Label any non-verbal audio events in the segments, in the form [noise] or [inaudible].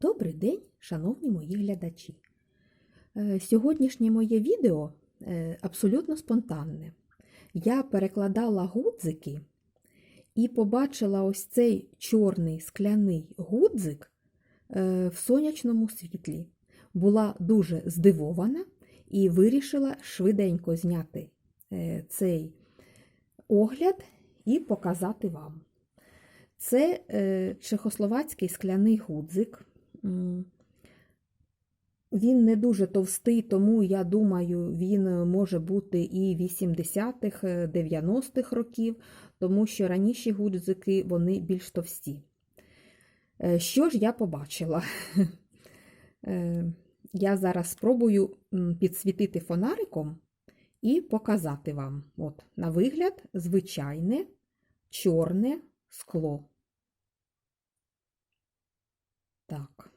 Добрий день, шановні мої глядачі. Е, Сьогоднішнє моє відео е, абсолютно спонтанне. Я перекладала гудзики і побачила ось цей чорний скляний гудзик е, в сонячному світлі. Була дуже здивована і вирішила швиденько зняти цей огляд і показати вам. Це чехословацький скляний гудзик. Він не дуже товстий, тому я думаю, він може бути і 80-х, е, 90-х років, тому що раніші гудзики вони більш товсті. Е, Що ж я побачила? [laughs] Е, Я зараз спробую підсвітити фонариком і показати вам. От, на вигляд, звичайне чорне скло. Так.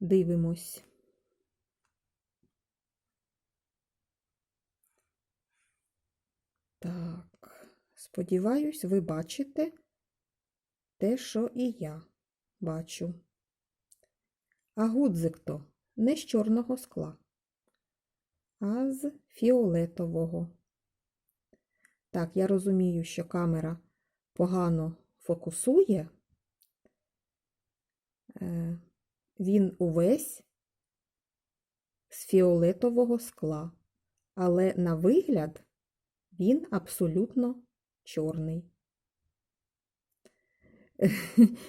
Дивимось. Так, сподіваюсь, ви бачите те, що і я бачу. А гудзик то не з чорного скла, а з фіолетового. Так, я розумію, що камера погано фокусує. Е, Він увесь з фіолетового скла, але на вигляд він абсолютно чорний. [laughs]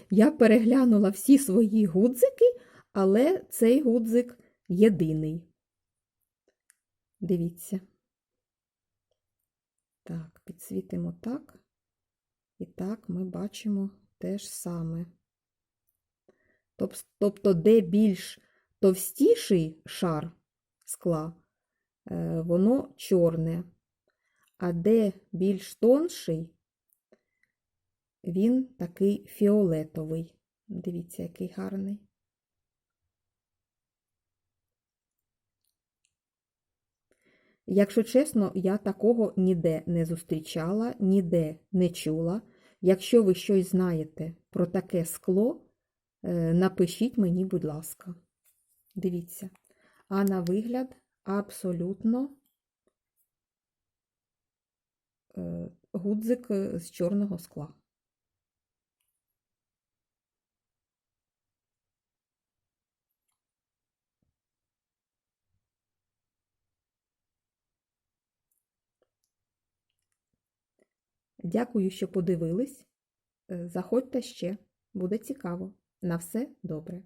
Я переглянула всі свої гудзики, але цей гудзик єдиний. Дивіться. Так, підсвітимо так. І так ми бачимо те ж саме. Тоб- Тобто, де більш товстіший шар скла, е, воно чорне, а де більш тонший, він такий фіолетовий. Дивіться, який гарний. Якщо чесно, я такого ніде не зустрічала, ніде не чула. Якщо ви щось знаєте про таке скло, напишіть мені, будь ласка. Дивіться. А на вигляд абсолютно е, гудзик е, з чорного скла. Дякую, що подивились. Е, Заходьте ще, буде цікаво. На все добре.